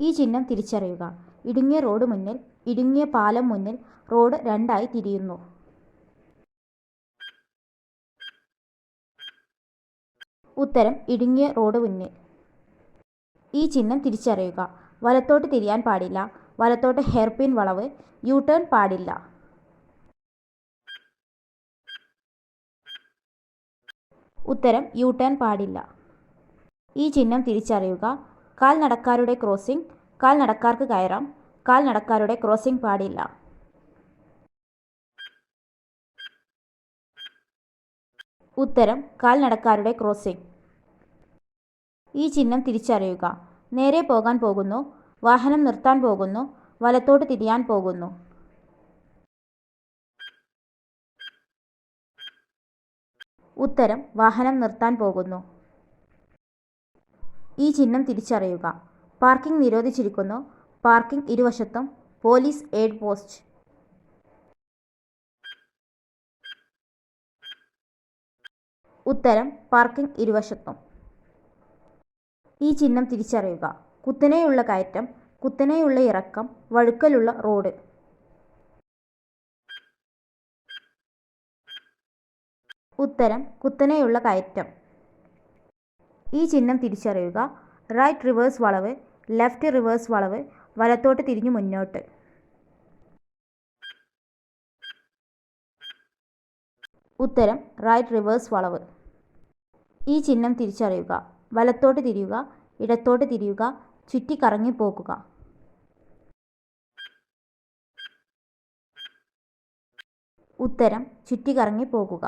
ഈ ചിഹ്നം തിരിച്ചറിയുക. ഇടുങ്ങിയ റോഡ് മുന്നിൽ ഇടുങ്ങിയ പാലം മുന്നിൽ റോഡ് രണ്ടായി തിരിയുന്നു. ഉത്തരം ഇടുങ്ങിയ റോഡ് മുന്നിൽ. ഈ ചിഹ്നം തിരിച്ചറിയുക. വലത്തോട്ട് തിരിയാൻ പാടില്ല. വലത്തോട്ട് ഹെയർപിൻ വളവ് യു ടേൺ പാടില്ല. ഉത്തരം യു ടേൺ പാടില്ല. ഈ ചിഹ്നം തിരിച്ചറിയുക. കാൽ നടക്കാരുടെ ക്രോസിംഗ് കാൽ നടക്കാർക്ക് കയറാം കാൽ നടക്കാരുടെ ക്രോസിംഗ് പാടില്ല. ഉത്തരം കാൽ നടക്കാരുടെ ക്രോസിംഗ്. ഈ ചിഹ്നം തിരിച്ചറിയുക. നേരെ പോകാൻ പോകുന്നു വാഹനം നിർത്താൻ പോകുന്നു വലത്തോട്ട് തിരിയാൻ പോകുന്നു. ഉത്തരം വാഹനം നിർത്താൻ പോകുന്നു. ഈ ചിഹ്നം തിരിച്ചറിയുക. പാർക്കിംഗ് നിരോധിച്ചിരിക്കുന്നു. പാർക്കിംഗ് ഇരുവശത്തും പോലീസ് എയ്ഡ് പോസ്റ്റ്. ഉത്തരം പാർക്കിംഗ് ഇരുവശത്തും. ഈ ചിഹ്നം തിരിച്ചറിയുക. കുത്തനെയുള്ള കയറ്റം കുത്തനെയുള്ള ഇറക്കം വഴുക്കലുള്ള റോഡ്. ഉത്തരം കുത്തനെയുള്ള കയറ്റം. ഈ ചിഹ്നം തിരിച്ചറിയുക. റൈറ്റ് റിവേഴ്സ് വളവ് ലെഫ്റ്റ് റിവേഴ്സ് വളവ് വലത്തോട്ട് തിരിഞ്ഞു മുന്നോട്ട്. ഉത്തരം റൈറ്റ് റിവേഴ്സ് വളവ്. ഈ ചിഹ്നം തിരിച്ചറിയുക. വലത്തോട്ട് തിരിയുക ഇടത്തോട്ട് തിരിയുക ചുറ്റിക്കറങ്ങി പോകുക ഉത്തരം ചുറ്റിക്കറങ്ങി പോകുക